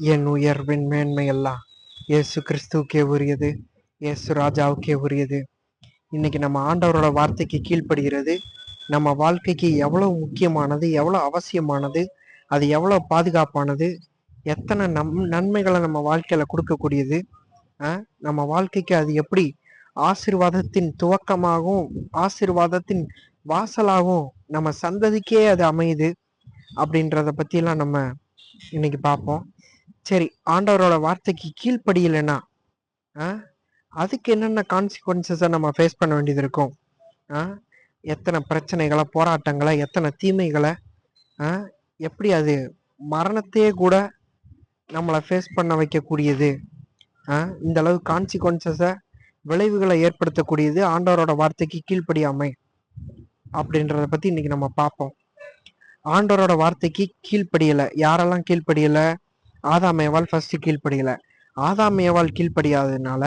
என் உயர்வின் மேன்மை எல்லாம் இயேசு கிறிஸ்துவுக்கே உரியது. இயேசு ராஜாவுக்கே உரியது. இன்னைக்கு நம்ம ஆண்டவரோட வார்த்தைக்கு கீழ்ப்படுகிறது. நம்ம வாழ்க்கைக்கு எவ்வளோ முக்கியமானது எவ்வளோ அவசியமானது அது எவ்வளோ பாதுகாப்பானது எத்தனை நம் நன்மைகளை நம்ம வாழ்க்கையில கொடுக்கக்கூடியது நம்ம வாழ்க்கைக்கு அது எப்படி ஆசிர்வாதத்தின் துவக்கமாகவும் ஆசிர்வாதத்தின் வாசலாகவும் நம்ம சந்ததிக்கே அது அமையுது அப்படின்றத பற்றிலாம் நம்ம இன்னைக்கு பார்ப்போம். சரி ஆண்டவரோட வார்த்தைக்கு கீழ்ப்படியலைன்னா ஆ? அதுக்கு என்னென்ன கான்சிக்வன்சஸை நம்ம ஃபேஸ் பண்ண வேண்டியது இருக்கும்? ஆ? எத்தனை பிரச்சனைகளை போராட்டங்களை எத்தனை தீமைகளை ஆ? எப்படி அது மரணத்தையே கூட நம்மளை ஃபேஸ் பண்ண வைக்கக்கூடியது? ஆ? இந்த அளவு கான்சிக்வன்சஸை விளைவுகளை ஏற்படுத்தக்கூடியது ஆண்டவரோட வார்த்தைக்கு கீழ்ப்படியாமை அப்படின்றத பற்றி இன்னைக்கு நம்ம பார்ப்போம். ஆண்டவரோட வார்த்தைக்கு கீழ்ப்படியலை. யாரெல்லாம் கீழ்ப்படியலை? ஆதாமேவால் ஃபர்ஸ்ட் கீழ்ப்படியலை. ஆதாமேவால் கீழ்ப்படியாததுனால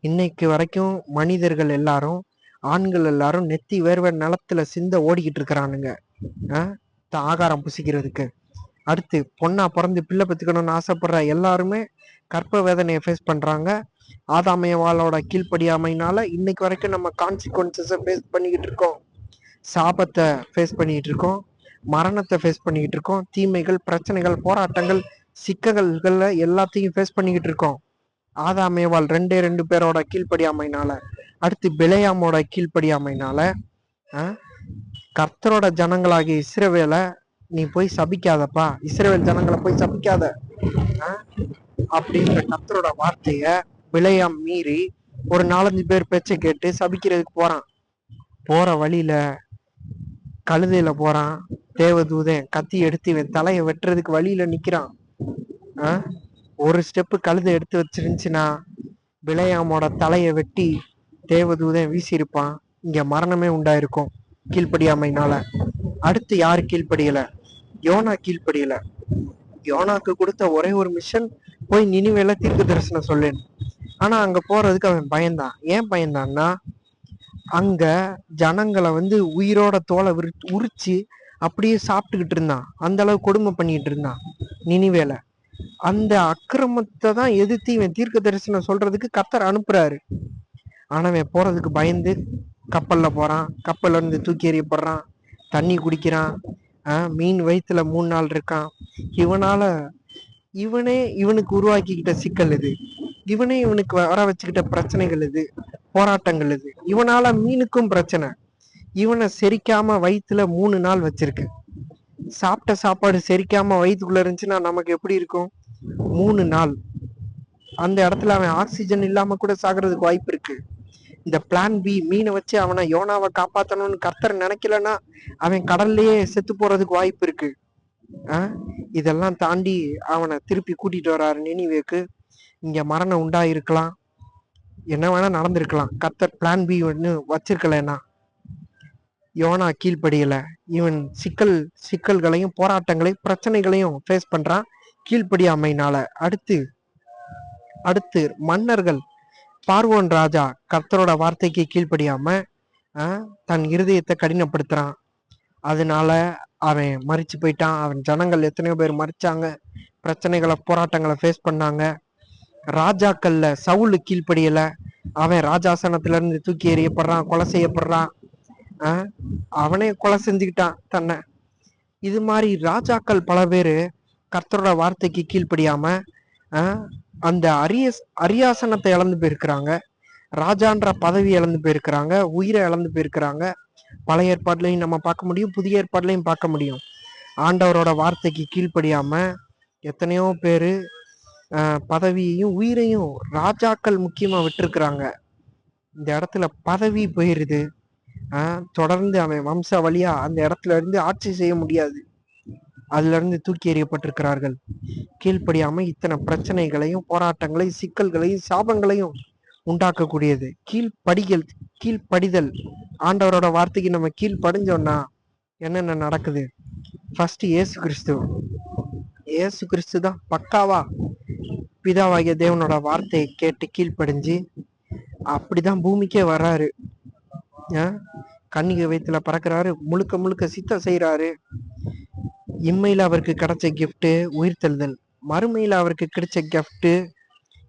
இன்னைக்கு வரைக்கும் மனிதர்கள் எல்லாரும் ஆண்கள் எல்லாரும் நெத்தி வேர்வை நிலத்துல சிந்த ஓடிக்கிட்டு இருக்கிறானுங்க. ஆகாரம் புசிக்கிறதுக்கு. அடுத்து பொண்ணா பிறந்து பிள்ளை பெற்றுக்கணும்னு ஆசைப்படுற எல்லாருமே கற்ப வேதனையை ஃபேஸ் பண்றாங்க. ஆதாமேவாலோட கீழ்ப்படியாமைனால இன்னைக்கு வரைக்கும் நம்ம கான்சிக்வன்சஸை ஃபேஸ் பண்ணிக்கிட்டு இருக்கோம். சாபத்தை ஃபேஸ் பண்ணிக்கிட்டு இருக்கோம். மரணத்தை ஃபேஸ் பண்ணிக்கிட்டு இருக்கோம். தீமைகள் பிரச்சனைகள் போராட்டங்கள் சிக்கல்கள்ல எல்லாத்தையும் ஃபேஸ் பண்ணிக்கிட்டு இருக்கோம். ஆதாமேவால் ரெண்டே ரெண்டு பேரோட கீழ்ப்படியாமைனால அடுத்து பிளையாமோட கீழ்ப்படியாமைனால கர்த்தரோட ஜனங்களாகிய இஸ்ரவேலை நீ போய் சபிக்காதப்பா. இஸ்ரவேல் ஜனங்களை போய் சபிக்காத அப்படின்ற கர்த்தரோட வார்த்தைய விளையாம் மீறி ஒரு நாலஞ்சு பேர் பேச்சை கேட்டு சபிக்கிறதுக்கு போறான். போற வழியில கழுதையில போறான். தேவதூதன் கத்தி எடுத்து இவன் தலையை வெட்டுறதுக்கு வழியில நிக்கிறான். ஒரு ஸ்டெப்பு கழுதை எடுத்து வச்சிருந்துச்சுன்னா விளையாமோட தலையை வெட்டி தேவதூதன் வீசியிருப்பான். இங்க மரணமே உண்டாயிருக்கும் கீழ்ப்படியாமைனால அடுத்து யார் கீழ்ப்படியல? யோனா கீழ்ப்படியல. யோனாக்கு கொடுத்த ஒரே ஒரு மிஷன் போய் நினைவேல தீர்க்க தரிசனம் சொல்லேன். ஆனா அங்க போறதுக்கு அவன் பயந்தான். ஏன் பயந்தான்னா அங்க ஜனங்களை வந்து உயிரோட தோலை விரி உரிச்சு அப்படியே சாப்பிட்டுக்கிட்டு இருந்தான். அந்த அளவு கொடுமை பண்ணிட்டு இருந்தான் நினைவேலை. அந்த அக்கிரமத்தை தான் எதிர்த்து இவன் தீர்க்க தரிசனம் சொல்றதுக்கு கத்தர் அனுப்புறாரு. ஆனா போறதுக்கு பயந்து கப்பல்ல போறான். கப்பல்ல இருந்து தூக்கி எறியப்படுறான். தண்ணி குடிக்கிறான். ஆஹ் மீன் வயித்துல மூணு நாள் இருக்கான். இவனால இவனே இவனுக்கு உருவாக்கிக்கிட்ட சிக்கல் இது இவனே இவனுக்கு வர வச்சுக்கிட்ட பிரச்சனைகள் இது போராட்டங்கள் இது இவனால மீனுக்கும் பிரச்சனை. இவனை செரிக்காம வயித்துல மூணு நாள் வச்சிருக்கு. சாப்பிட்ட சாப்பாடு செரிக்காம வயிற்றுக்குள்ள இருந்துச்சுன்னா நமக்கு எப்படி இருக்கும்? மூணு நாள். அந்த இடத்துல அவன் ஆக்சிஜன் இல்லாம கூட சாகிறதுக்கு வாய்ப்பு இருக்கு. இந்த பிளான் பி மீனை வச்சு அவனை யோனாவை காப்பாத்தணும்னு கர்த்தர் நினைக்கலன்னா அவன் கடல்லையே செத்து போறதுக்கு வாய்ப்பு இருக்கு. இதெல்லாம் தாண்டி அவனை திருப்பி கூட்டிட்டு வர்றாரு நினிவேக்கு. இங்க மரணம் உண்டாயிருக்கலாம். என்ன வேணா நடந்திருக்கலாம். கர்த்தர் பிளான் பி ஒன்று வச்சிருக்கலன்னா. யோனா கீழ்ப்படியல. இவன் சிக்கல் சிக்கல்களையும் போராட்டங்களையும் பிரச்சனைகளையும் ஃபேஸ் பண்றான் கீழ்ப்படியாமைனால அடுத்து அடுத்து மன்னர்கள். பார்வோன் ராஜா கர்த்தரோட வார்த்தைக்கு கீழ்ப்படியாம தன் இருதயத்தை கடினப்படுத்துறான். அதனால அவன் மறிச்சு போயிட்டான். அவன் ஜனங்கள் எத்தனையோ பேர் மறிச்சாங்க பிரச்சனைகளை போராட்டங்களை ஃபேஸ் பண்ணாங்க. ராஜாக்கள்ல சவுலு கீழ்ப்படியல. அவன் ராஜாசனத்துல இருந்து தூக்கி எறியப்படுறான் கொலை செய்யப்படுறான். அவனே கொலை செஞ்சுக்கிட்டான் தன்னை. இது மாதிரி ராஜாக்கள் பல பேர் கர்த்தரோட வார்த்தைக்கு கீழ்ப்படியாம அந்த அரிய அரியாசனத்தை இழந்து போயிருக்கிறாங்க. ராஜான்ற பதவி இழந்து போயிருக்கிறாங்க உயிரை இழந்து போயிருக்கிறாங்க. பழைய ஏற்பாடுலையும் நம்ம பார்க்க முடியும் புதிய ஏற்பாடுலையும் பார்க்க முடியும். ஆண்டவரோட வார்த்தைக்கு கீழ்ப்படியாம எத்தனையோ பேர் பதவியையும் உயிரையும் ராஜாக்கள் முக்கியமாக விட்டுருக்குறாங்க. இந்த இடத்துல பதவி போயிருது. தொடர்ந்து அவன் வம்ச வழியா அந்த இடத்துல இருந்து ஆட்சி செய்ய முடியாது. அதுல இருந்து தூக்கி எறியப்பட்டிருக்கிறார்கள். கீழ்ப்படியாம இத்தனை பிரச்சனைகளையும் போராட்டங்களையும் சிக்கல்களையும் சாபங்களையும் உண்டாக்கக்கூடியது. கீழ்ப்படிகள் கீழ்ப்படிதல். ஆண்டவரோட வார்த்தைக்கு நம்ம கீழ்ப்படிஞ்சோம்னா என்னென்ன நடக்குது? ஃபர்ஸ்ட் இயேசு கிறிஸ்து. ஏசு கிறிஸ்து தான் பக்காவா பிதாவாகிய தேவனோட வார்த்தையை கேட்டு கீழ்ப்படிஞ்சு அப்படிதான் பூமிக்கே வர்றாரு. ஆஹ் கன்னிகை வயித்துல பறக்கிறாரு முழுக்க முழுக்க சித்தம் செய்யறாரு இம்மையில அவருக்கு கிடைச்ச கிஃப்ட்டு உயிர் உயிர்த்தெழுதல் மறுமையில் அவருக்கு கிடைச்ச கிஃப்ட்டு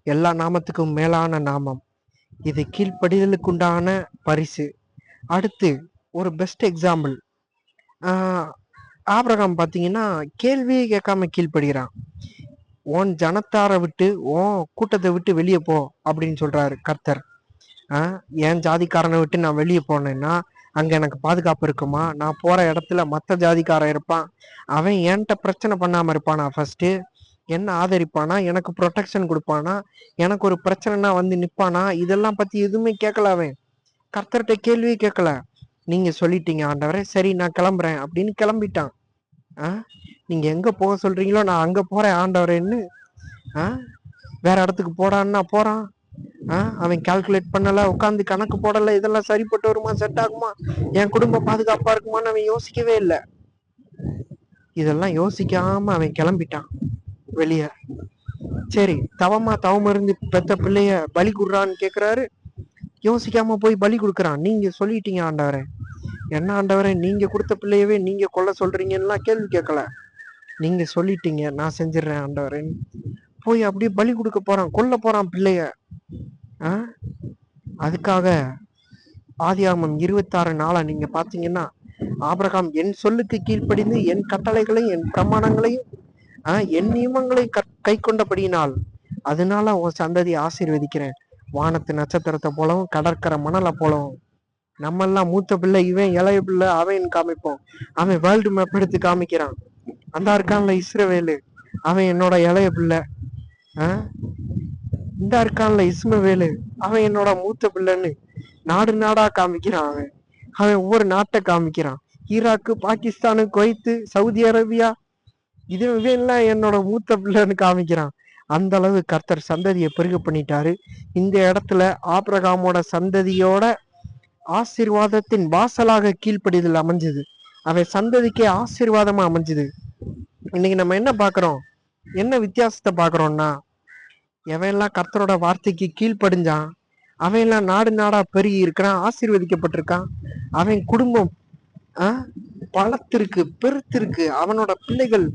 எல்லா நாமத்துக்கும் மேலான நாமம். இது கீழ்ப்படிதலுக்குண்டான பரிசு. அடுத்து ஒரு பெஸ்ட் எக்ஸாம்பிள் ஆபிரகாம் பார்த்தீங்கன்னா கேள்வியே கேட்காம கீழ்ப்படுகிறான். உன் ஜனத்தாரை விட்டு உன் கூட்டத்தை விட்டு வெளியே போ அப்படின்னு சொல்றாரு கர்த்தர். ஆஹ் என் ஜாதிக்காரனை விட்டு நான் வெளியே போனேன்னா அங்க எனக்கு பாதுகாப்பு இருக்குமா? நான் போற இடத்துல மற்ற ஜாதிக்காரன் இருப்பான். அவன் என்கிட்ட பிரச்சனை பண்ணாம இருப்பானா ஃபர்ஸ்ட் என்ன ஆதரிப்பானா? எனக்கு ப்ரொடெக்ஷன் கொடுப்பானா? எனக்கு ஒரு பிரச்சனைனா வந்து நிப்பானா? இதெல்லாம் பத்தி எதுவுமே கேட்கல அவன். கர்த்தர்கிட்ட கேள்வியே கேட்கல. நீங்க சொல்லிட்டீங்க ஆண்டவரே சரி நான் கிளம்புறேன் அப்படின்னு கிளம்பிட்டான். ஆ? நீங்க எங்க போக சொல்றீங்களோ? நான் அங்க போறேன் ஆண்டவரேன்னு. ஆ? வேற இடத்துக்கு போடான்னா போறான். அவன் கால்குலேட் பண்ணல உட்காந்து கணக்கு போடல இதெல்லாம் சரிப்பட்டு வருமா செட் ஆகுமா? என் குடும்ப பாதுகாப்பா இருக்குமான்னு அவன் யோசிக்கவே இல்லை. இதெல்லாம் யோசிக்காம அவன் கிளம்பிட்டான் வெளிய. சரி தவமா தவம் இருந்து பெத்த பிள்ளைய பலி குடுறான்னு கேக்குறாரு. யோசிக்காம போய் பலி கொடுக்குறான். நீங்க சொல்லிட்டீங்க ஆண்டவரே. என்ன ஆண்டவரே நீங்க கொடுத்த பிள்ளையவே நீங்க கொல்ல சொல்றீங்கன்னா கேள்வி கேட்கல. நீங்க சொல்லிட்டீங்க நான் செஞ்சிடறேன் ஆண்டவரேன்னு போய் அப்படியே பலி கொடுக்க போறான் கொல்ல போறான் பிள்ளைய. அதுக்காக ஆதியாமம் இருபத்தாறு நாளா நீங்க பாத்தீங்கன்னா ஆபிரகாம் என் சொல்லுக்கு கீழ்ப்படிந்து என் கட்டளைகளையும் என் பிரமாணங்களையும் என் நியமங்களை கை கொண்டபடியினால் அதனால உன் சந்ததியை ஆசீர்வதிக்கிறேன். வானத்து நட்சத்திரத்தை போலவும் கடற்கரை மணலை போலவும். நம்ம எல்லாம் மூத்த பிள்ளை இவன் இளைய பிள்ளை அவன் காமிப்போம். அவன் வேர்ல்டு மேப் எடுத்து காமிக்கிறான். அந்த இருக்கான்ல இஸ்ரவேலு. அவன் என்னோட இளைய பிள்ளை. இந்த இருக்கான்ல இஸ்மவேலு அவன் என்னோட மூத்த பிள்ளைன்னு நாடு நாடா காமிக்கிறான் அவன். அவன் ஒவ்வொரு நாட்டை காமிக்கிறான். Iraq Pakistan Kuwait Saudi Arabia. இது இவன்லாம் என்னோட மூத்த பிள்ளைன்னு காமிக்கிறான். அந்த அளவு கர்த்தர் சந்ததியை பெருக பண்ணிட்டாரு. இந்த இடத்துல ஆப்ரகாமோட சந்ததியோட ஆசிர்வாதத்தின் வாசலாக கீழ்ப்படிதல் அமைஞ்சது. அவன் சந்ததிக்கே ஆசீர்வாதமா அமைஞ்சது. இன்னைக்கு நம்ம என்ன பாக்குறோம் என்ன வித்தியாசத்தை பாக்குறோம்னா எவையெல்லாம் கர்த்தரோட வார்த்தைக்கு கீழ்ப்படிஞ்சான்? அவன் எல்லாம் நாடு நாடா பெருகி இருக்கிறான் ஆசீர்வதிக்கப்பட்டிருக்கான். அவன் குடும்பம் ஆஹ் பழத்திற்கு பெருத்திருக்கு அவனோட பிள்ளைகள்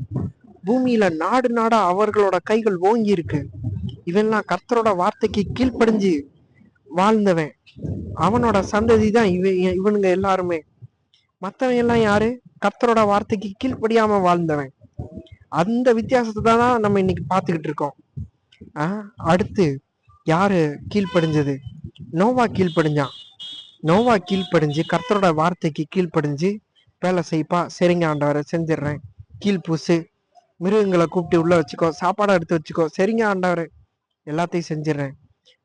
பூமியில நாடு நாடா அவர்களோட கைகள் ஓங்கி இருக்கு. இவெல்லாம் கர்த்தரோட வார்த்தைக்கு கீழ்ப்படிஞ்சு வாழ்ந்தவன். அவனோட சந்ததி தான் இவ இவனுங்க எல்லாருமே. மத்தவன் எல்லாம் யாரு? கர்த்தரோட வார்த்தைக்கு கீழ்ப்படியாம வாழ்ந்தவன். அந்த வித்தியாசத்தை தான் நம்ம இன்னைக்கு பார்த்துக்கிட்டு இருக்கோம். அடுத்து யாரு கீழ்ப்படிஞ்சது? நோவா கீழ்ப்படிஞ்சான். நோவா கீழ்ப்படிஞ்சு கர்த்தரோட வார்த்தைக்கு கீழ்ப்படிஞ்சு வேலை செய்ப்பா. சரிங்க ஆண்டவரை செஞ்சிடுறேன். கீழ் பூசு. மிருகங்களை கூப்பிட்டு உள்ள வச்சுக்கோ. சாப்பாடை எடுத்து வச்சுக்கோ. சரிங்க ஆண்டவரை எல்லாத்தையும் செஞ்சிடுறேன்.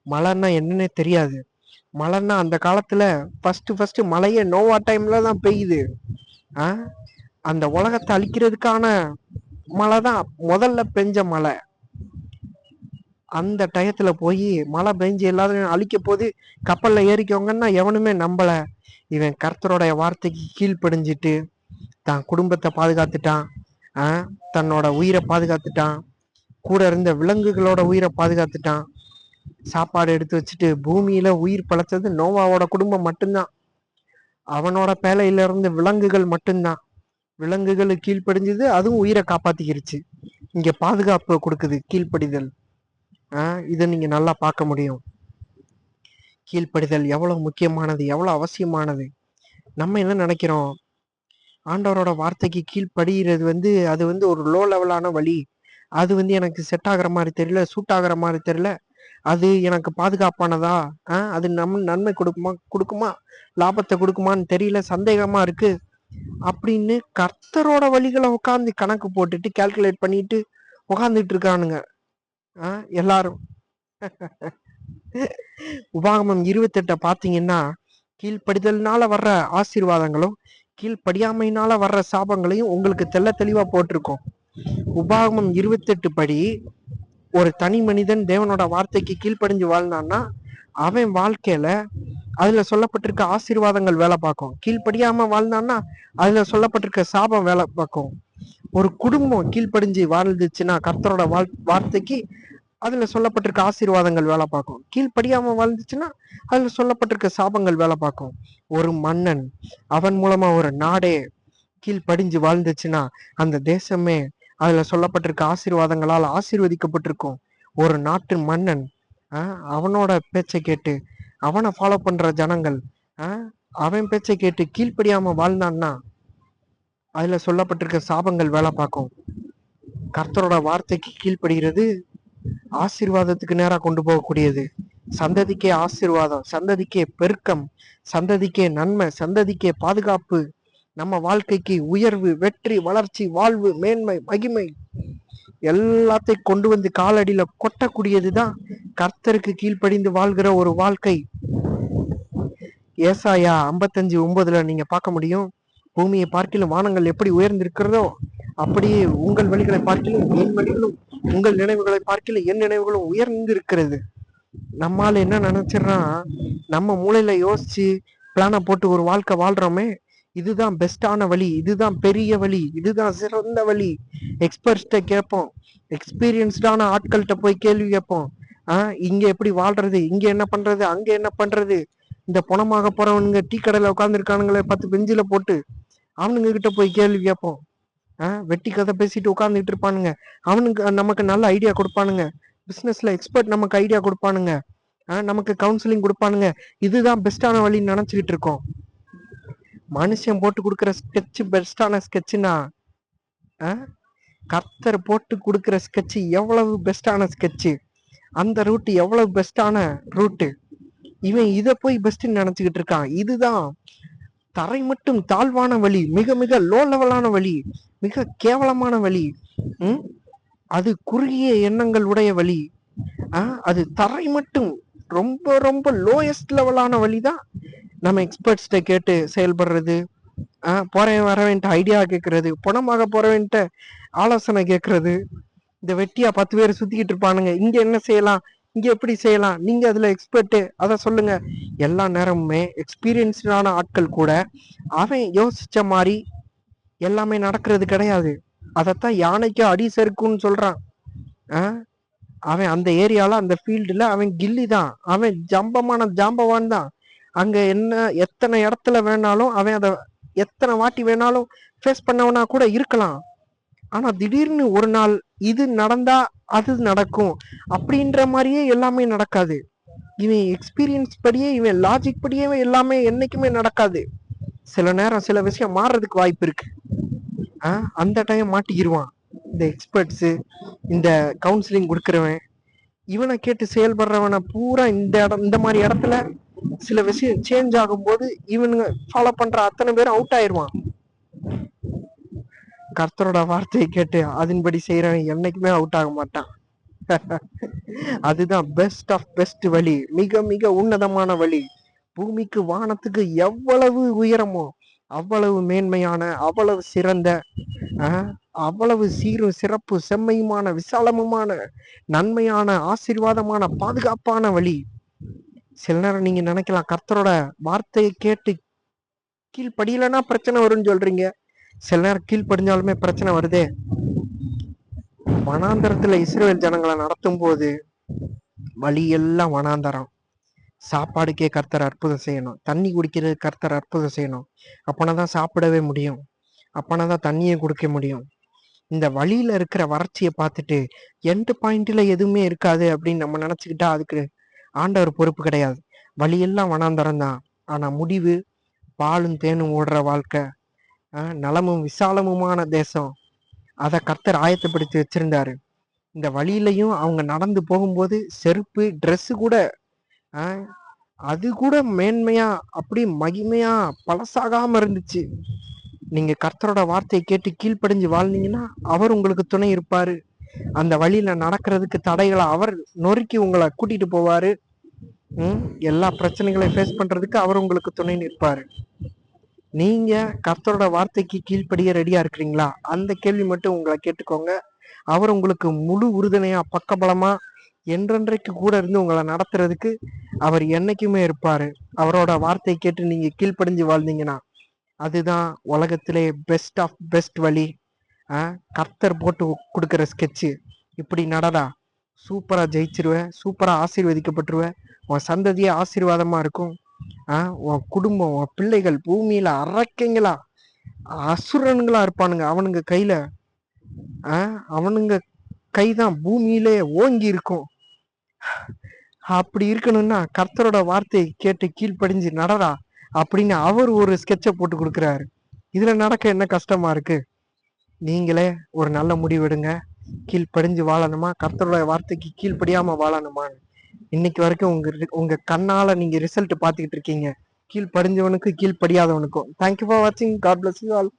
மழைன்னா என்னன்னே தெரியாது. மழைன்னா அந்த காலத்துல ஃபர்ஸ்ட் ஃபர்ஸ்ட் மழையே நோவா டைம்ல தான் பெய்யுது. ஆ அந்த உலகத்தை அழிக்கிறதுக்கான மழை தான் முதல்ல பெஞ்ச மழை. அந்த டயத்துல போய் மழை பெஞ்சு எல்லாரும் அழிக்க போது கப்பல்ல ஏறிக்கோங்கன்னா எவனுமே நம்பல. இவன் கர்த்தருடைய வார்த்தைக்கு கீழ்ப்படிஞ்சிட்டு தான் குடும்பத்தை பாதுகாத்துட்டான். தன்னோட உயிரை பாதுகாத்துட்டான். கூட இருந்த விலங்குகளோட உயிரை பாதுகாத்துட்டான். சாப்பாடு எடுத்து வச்சுட்டு பூமியில உயிர் பழச்சது நோவாவோட குடும்பம் மட்டும்தான். அவனோட பேலையில இருந்த விலங்குகள் மட்டும்தான். விலங்குகள் கீழ்ப்படிஞ்சது அதுவும் உயிரை காப்பாத்திக்கிருச்சு. இங்க பாதுகாப்பு கொடுக்குது கீழ்ப்படிதல். இதை நீங்க நல்லா பார்க்க முடியும். கீழ்ப்படிதல் எவ்வளவு முக்கியமானது எவ்வளவு அவசியமானது? நம்ம என்ன நினைக்கிறோம்? ஆண்டவரோட வார்த்தைக்கு கீழ்ப்படுகிறது வந்து அது வந்து ஒரு லோ லெவலான வழி. அது வந்து எனக்கு செட் ஆகிற மாதிரி தெரியல சூட் ஆகிற மாதிரி தெரியல. அது எனக்கு பாதுகாப்பானதா? ஆ அது நம்ம நன்மை கொடுக்குமா கொடுக்குமா? லாபத்தை கொடுக்குமான்னு தெரியல சந்தேகமா இருக்கு. அப்படின்னு கர்த்தரோட வழிகளை உட்காந்து கணக்கு போட்டுட்டு கால்குலேட் பண்ணிட்டு உட்காந்துட்டு இருக்கானுங்க. எல்லாரும். உபாகமம் இருபத்தெட்ட பாத்தீங்கன்னா கீழ்ப்படிதல்னால வர்ற ஆசீர்வாதங்களும் கீழ்ப்படியாமையினால வர்ற சாபங்களையும் உங்களுக்கு தெல்ல தெளிவா போட்டிருக்கோம். உபாகமம் இருபத்தெட்டு படி ஒரு தனி மனிதன் தேவனோட வார்த்தைக்கு கீழ்ப்படிஞ்சு வாழ்ந்தான்னா அவன் வாழ்க்கையில அதுல சொல்லப்பட்டிருக்க ஆசீர்வாதங்கள் வேலை பார்க்கும். கீழ்ப்படியாம வாழ்ந்தான்னா அதுல சொல்லப்பட்டிருக்க சாபம் வேலை பார்க்கும். ஒரு குடும்பம் கீழ்ப்படிஞ்சு வாழ்ந்துச்சுன்னா கர்த்தரோட வாழ் வார்த்தைக்கு அதுல சொல்லப்பட்டிருக்க ஆசீர்வாதங்கள் வேலை பார்க்கும். கீழ்ப்படியாம வாழ்ந்துச்சுன்னா அதுல சொல்லப்பட்டிருக்க சாபங்கள் வேலை பார்க்கும். ஒரு மன்னன் அவன் மூலமா ஒரு நாடே கீழ்ப்படிஞ்சு வாழ்ந்துச்சுன்னா அந்த தேசமே அதுல சொல்லப்பட்டிருக்க ஆசீர்வாதங்களால் ஆசீர்வதிக்கப்பட்டிருக்கும். ஒரு நாட்டு மன்னன் ஆஹ் அவனோட பேச்சை கேட்டு அவனை ஃபாலோ பண்ற ஜனங்கள் ஆஹ் அவன் பேச்சை கேட்டு கீழ்ப்படியாம வாழ்ந்தான்னா அதுல சொல்லப்பட்டிருக்க சாபங்கள் வேலை பார்க்கும். கர்த்தரோட வார்த்தைக்கு கீழ்ப்படுகிறது. ஆசீர்வாதத்துக்கு நேராக கொண்டு போகக்கூடியது. சந்ததிக்கே ஆசீர்வாதம் சந்ததிக்கே பெருக்கம் சந்ததிக்கே நன்மை சந்ததிக்கே பாதுகாப்பு. நம்ம வாழ்க்கைக்கு உயர்வு வெற்றி வளர்ச்சி வாழ்வு மேன்மை மகிமை. எல்லாத்தையும் கொண்டு வந்து காலடியில கொட்டக்கூடியதுதான் கர்த்தருக்கு கீழ்ப்படிந்து வாழ்கிற ஒரு வாழ்க்கை. ஏசாயா ஐம்பத்தஞ்சு ஒன்பதுல நீங்க பார்க்க முடியும். பூமியை பார்க்கிலும் வானங்கள் எப்படி உயர்ந்திருக்கிறதோ அப்படியே உங்கள் வழிகளை பார்க்கிலும் என் வழிகளும் உங்கள் நினைவுகளை பார்க்கிலும் என் நினைவுகளும் உயர்ந்திருக்கிறது. நம்மால என்ன நினைச்சிடறான் நம்ம மூளையில யோசிச்சு பிளானை போட்டு ஒரு வாழ்க்கை வாழ்றோமே இதுதான் பெஸ்டான வழி இதுதான் பெரிய வழி இதுதான் சிறந்த வழி. எக்ஸ்பர்ட்ஸ்ட கேட்போம். எக்ஸ்பீரியன்ஸ்டான ஆட்கள்கிட்ட போய் கேள்வி கேட்போம். ஆஹ் இங்க எப்படி வாழ்றது? இங்க என்ன பண்றது? அங்க என்ன பண்றது? இந்த பணமாக போறவனுங்க டீ கடையில உட்காந்துருக்கானுங்களே பத்து பெஞ்சில போட்டு அவனுங்க கிட்ட போய் கேள்வி கேட்போம். வெட்டி கதை பேசிட்டு உட்காந்துட்டு இருப்பானுங்க. அவனுக்கு நமக்கு நல்ல ஐடியா கொடுப்பானுங்க. பிஸ்னஸ்ல எக்ஸ்பர்ட் நமக்கு ஐடியா கொடுப்பானுங்க. நமக்கு கவுன்சிலிங் கொடுப்பானுங்க. இதுதான் பெஸ்டான வழின்னு நினைச்சுக்கிட்டு இருக்கோம். மனுஷன் போட்டு கொடுக்குற ஸ்கெட்ச் பெஸ்டான ஸ்கெட்சுனா கர்த்தர் போட்டு கொடுக்குற ஸ்கெட்ச் எவ்வளவு பெஸ்டான ஸ்கெட்சு அந்த ரூட்டு எவ்வளவு பெஸ்டான ரூட்டு இவன் இதை போய் பெஸ்ட்னு நினைச்சுக்கிட்டு இருக்கான். இதுதான் தரை மட்டும் தாழ்வான வழி மிக மிக லோ லெவலான வழி மிக கேவலமான வழி உம் அது குறுகிய எண்ணங்கள் உடைய வழி. ஆஹ் அது தரை மட்டும் ரொம்ப ரொம்ப லோயஸ்ட் லெவலான வழி தான் நம்ம எக்ஸ்பர்ட்ஸ்கிட்ட கேட்டு செயல்படுறது. ஆஹ் போறேன் வரவேன்ட்டு ஐடியா கேட்கறது பணமாக போறவேன்ட்டு ஆலோசனை கேட்கறது இந்த வெட்டியா பத்து பேர் சுத்திக்கிட்டு இருப்பானுங்க. இங்க என்ன செய்யலாம்? இங்க எப்படி செய்யலாம்? நீங்க அதுல எக்ஸ்பர்ட்டு அதை சொல்லுங்க. எல்லா நேரமுமே எக்ஸ்பீரியன்ஸ்டான ஆட்கள் கூட அவன் யோசிச்ச மாதிரி எல்லாமே நடக்கிறது கிடையாது. அதைத்தான் யானைக்கு அடி செருக்குன்னு சொல்றான். அவன் அந்த ஏரியால அந்த ஃபீல்டுல அவன் கில்லி தான். அவன் ஜம்பமான ஜாம்பவான் தான். அங்க என்ன எத்தனை இடத்துல வேணாலும் அவன் அதை எத்தனை வாட்டி வேணாலும் ஃபேஸ் பண்ணவனா கூட இருக்கலாம். ஆனா திடீர்னு ஒரு நாள் இது நடந்தா அது நடக்கும் அப்படின்ற மாதிரியே எல்லாமே நடக்காது. இவன் எக்ஸ்பீரியன்ஸ் படியே இவன் லாஜிக் படியே எல்லாமே என்னைக்குமே நடக்காது. சில நேரம் சில விஷயம் மாறுறதுக்கு வாய்ப்பு இருக்கு. அந்த டைம் மாட்டிக்கிடுவான் இந்த எக்ஸ்பர்ட்ஸு இந்த கவுன்சிலிங் கொடுக்குறவன் இவனை கேட்டு செயல்படுறவனை பூரா இந்த இடம் இந்த மாதிரி இடத்துல சில விஷயம் சேஞ்ச் ஆகும்போது இவனுங்க ஃபாலோ பண்ற அத்தனை பேரும் அவுட் ஆயிடுவான் கர்த்தரோட வார்த்தையை கேட்டு அதன்படி செய்யறவன் என்னைக்குமே அவுட் ஆக மாட்டான். அதுதான் பெஸ்ட் ஆஃப் பெஸ்ட் வழி. மிக மிக உன்னதமான வழி. பூமிக்கு வானத்துக்கு எவ்வளவு உயரமோ அவ்வளவு மேன்மையான அவ்வளவு சிறந்த அவ்வளவு சீரும் சிறப்பு செம்மையுமான விசாலமுமான நன்மையான ஆசீர்வாதமான பாதுகாப்பான வழி. சில நேரம் நீங்க நினைக்கலாம் கர்த்தரோட வார்த்தையை கேட்டு கீழ்படியலன்னா பிரச்சனை வரும்னு சொல்றீங்க. சில நேரம் கீழ்ப்படிஞ்சாலுமே பிரச்சனை வருதே. வனாந்தரத்துல இஸ்ரேல் ஜனங்களை நடத்தும் போது வழி எல்லாம் வனாந்தரம். சாப்பாடுக்கே கர்த்தர் அற்புதம் செய்யணும். தண்ணி குடிக்கிறது கர்த்தர் அற்புதம் செய்யணும். அப்பனா தான் சாப்பிடவே முடியும். அப்பனா தான் தண்ணியை குடிக்க முடியும். இந்த வழியில இருக்கிற வறட்சியை பார்த்துட்டு எண்ட் பாயிண்ட்ல எதுவுமே இருக்காது அப்படின்னு நம்ம நினைச்சுக்கிட்டா அதுக்கு ஆண்டவர் பொறுப்பு கிடையாது. வழியெல்லாம் வனாந்தரம் தான். ஆனா முடிவு பாலும் தேனும் ஓடுற வாழ்க்கை. நலமும் விசாலமுமான தேசம். அதை கர்த்தர் ஆயத்தப்படுத்தி வச்சிருந்தாரு. இந்த வழியிலையும் அவங்க நடந்து போகும்போது செருப்பு ட்ரெஸ்ஸு கூட அது கூட மேன்மையா அப்படி மகிமையா பழசாகாம இருந்துச்சு. நீங்க கர்த்தரோட வார்த்தையை கேட்டு கீழ்ப்படிஞ்சு வாழ்ந்தீங்கன்னா அவர் உங்களுக்கு துணை இருப்பாரு. அந்த வழியில நடக்கிறதுக்கு தடைகளை அவர் நொறுக்கி உங்களை கூட்டிட்டு போவாரு. எல்லா பிரச்சனைகளையும் ஃபேஸ் பண்றதுக்கு அவர் உங்களுக்கு துணை நிற்பாரு. நீங்க கர்த்தரோட வார்த்தைக்கு கீழ்ப்படிய ரெடியா இருக்கிறீங்களா? அந்த கேள்வி மட்டும் உங்களை கேட்டுக்கோங்க. அவர் உங்களுக்கு முழு உறுதுணையா பக்கபலமா என்றென்றைக்கு கூட இருந்து உங்களை நடத்துறதுக்கு அவர் என்னைக்குமே இருப்பாரு. அவரோட வார்த்தை கேட்டு நீங்க கீழ்ப்படிஞ்சு வாழ்ந்தீங்கன்னா அதுதான் உலகத்திலே பெஸ்ட் ஆஃப் பெஸ்ட் வழி. கர்த்தர் போட்டு கொடுக்குற ஸ்கெட்சு இப்படி நடடா. சூப்பரா ஜெயிச்சிருவேன் சூப்பரா ஆசீர்வதிக்கப்பட்டுருவேன் உன் சந்ததியே ஆசீர்வாதமா இருக்கும். உன் குடும்பம் உன் பிள்ளைகள் பூமியில அரக்கைங்களா? அசுரனுங்களா இருப்பானுங்க அவனுங்க கையில. ஆ, அவனுங்க கைதான் பூமியிலே ஓங்கி இருக்கும் அப்படி இருக்கணும்னா கர்த்தரோட வார்த்தையை கேட்டு கீழ்ப்படிஞ்சு நடடா அப்படின்னு அவர் ஒரு ஸ்கெட்சை போட்டு கொடுக்குறாரு. இதுல நடக்க என்ன கஷ்டமா இருக்கு? நீங்களே ஒரு நல்ல முடிவெடுங்க கீழ்ப்படிஞ்சு வாழணுமா? கர்த்தரோட வார்த்தைக்கு கீழ்ப்படியாம வாழணுமான்னு. இன்னைக்கு வரைக்கும் உங்க உங்க கண்ணால நீங்க ரிசல்ட் பாத்துக்கிட்டு இருக்கீங்க. கீழ்ப்படிஞ்சவனுக்கு கீழ்ப்படியாதவனுக்கும். தேங்க்யூ ஃபார் வாட்சிங் காட் பிளஸ் யூ ஆல்